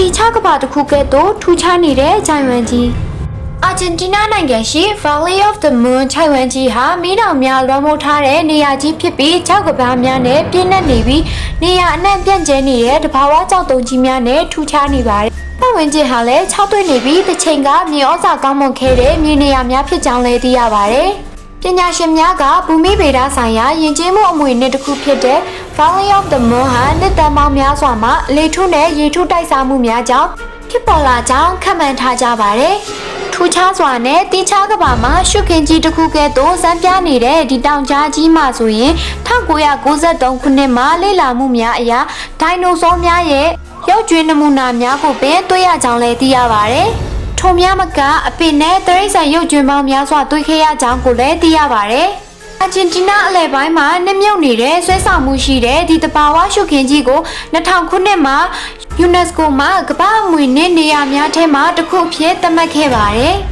တီချကဘာတစ်ခုကဲ့သို့ထူခြားနေတဲ့ဂျိုင်ဝမ်ကြီးအာဂျင်တီးနားနိုင်ငံရှိ Valley of the Moon ချိုင်ဝမ်ကြီးဟာမီးတောင်များလွှမ်းမိုးထားတဲ့နေရာကြီးဖြစ်ပြီးကြောက်ကဘာများနဲ့ပြည့်နှက်နေပြီးနေရာအနှံ့ပြန့်ကျဲနေတဲ့တဘာဝကြောက်တုံကြီးများနဲ့ထူခြားနေပါတယ်ပတ်ဝန်းကျင်ဟာလည်း၆သွေ့နေပြီးတစ်ချိန်ကမြေဩဇာကောင်းမွန်ခဲ့တဲ့မြေနေရာများဖြစ်ကြောင်းလည်းသိရပါတယ်ပညာရှင်များကဘူမိဗေဒဆိုင်ရာယဉ်ကျေးမှုအမွေအနှစ်တစ်ခုဖြစ်တဲ့ Valley of the Moon ဟာနှစ်တန်ပေါင်းများစွာမှာလေထုနဲ့ရေထုတိုက်စားမှုများကြောင့်ဖြစ်ပေါ်လာကြောင်းခန့်မှန်းထားကြပါတယ်။ထူးခြားစွာနဲ့တိချားကဘာမှာရှုခင်ကြီးတစ်ခုကဲ့သို့စံပြနေတဲ့ဒီတောင်ကြားကြီးမှာဆိုရင်1993ခုနှစ်မှာလေ့လာမှုများအရဒိုင်နိုဆောများရဲ့ရုပ်ကြွေးနမူနာများကိုပင်တွေ့ရကြောင်းလည်းသိရပါတယ်။ထုံများမကအပင်နဲ့တရိတ်ဆန်ရုပ်ကြွေးပေါင်းများစွာတွေ့ခဲ့ရကြောင်းကိုလည်းသိရပါတယ်။ အာဂျင်တီးနားအလဲပိုင်းမှာနှမြုပ်နေတဲ့ဆွဲဆောင်မှုရှိတဲ့ဒီတဘာဝရှုခင်းကြီးကို2000ခုနှစ်မှာ UNESCO မှာကမ္ဘာ့အမွေနဲ့နေရာများထဲမှာတစ်ခုအဖြစ်သတ်မှတ်ခဲ့ပါတယ်။